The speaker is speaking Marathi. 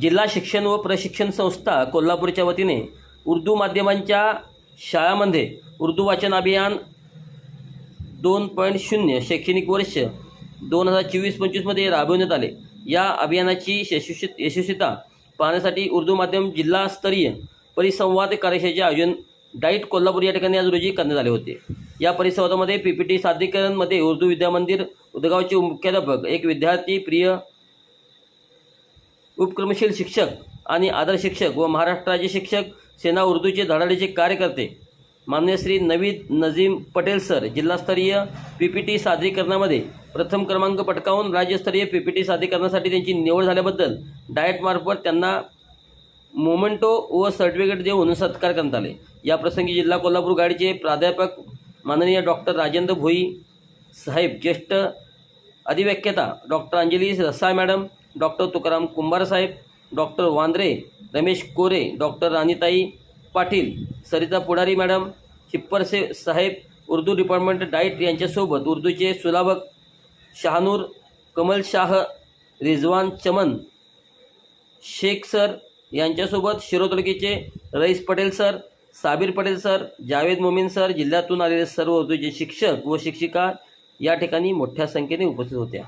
जिल्हा शिक्षण व प्रशिक्षण संस्था कोल्हापूरच्या वतीने उर्दू माध्यमांच्या शाळांमध्ये उर्दू वाचन अभियान दोन पॉईंट शून्य शैक्षणिक वर्ष दोन हजार चोवीस पंचवीसमध्ये राबविण्यात आले. या अभियानाची यशस्वी यशस्वीता पाहण्यासाठी उर्दू माध्यम जिल्हास्तरीय परिसंवाद कार्यशाळेचे आयोजन डाईट कोल्हापूर या ठिकाणी आज रोजी करण्यात आले होते. या परिसंवादामध्ये पी पी टी सादरीकरणमध्ये उर्दू विद्यामंदिर उदगावचे मुख्याध्यापक एक विद्यार्थी प्रिय उपक्रमशील शिक्षक आणि आदर शिक्षक व महाराष्ट्राचे शिक्षक सेना उर्दूचे धडाडीचे कार्यकर्ते. मान्य श्री नवीद नजीम पटेल सर जिल्हास्तरीय पी पी टी सादरीकरणामध्ये प्रथम क्रमांक पटकावून राज्यस्तरीय पी पी टी सादरीकरणासाठी त्यांची निवड झाल्याबद्दल डाएटमार्फत त्यांना मोमेंटो व सर्टिफिकेट देऊन सत्कार करण्यात आले. या प्रसंगी जिल्हा कोल्हापूर गाडीचे प्राध्यापक माननीय डॉक्टर राजेंद्र भोई साहेब ज्येष्ठ अधिव्याख्याता doctor Anjali Rasal madam doctor Tukaram Kumbhar साहेब doctor Wandre Ramesh Kore doctor Ranitai Patil Sarita Pudhari madam Hipparse साहेब उर्दू डिपार्टमेंट डाईट यांच्यासोबत उर्दूचे सुलाभक शहानूर कमल शाह रिजवान चमन शेख सर यांच्यासोबत शिरोतळकीचे Rais Patel sir Sabir Patel sir Javed Momin sir जिल्ह्यातून आलेले सर्व उर्दूचे शिक्षक व शिक्षिका या ठिकाणी मोठ्या संख्येने उपस्थित होत्या.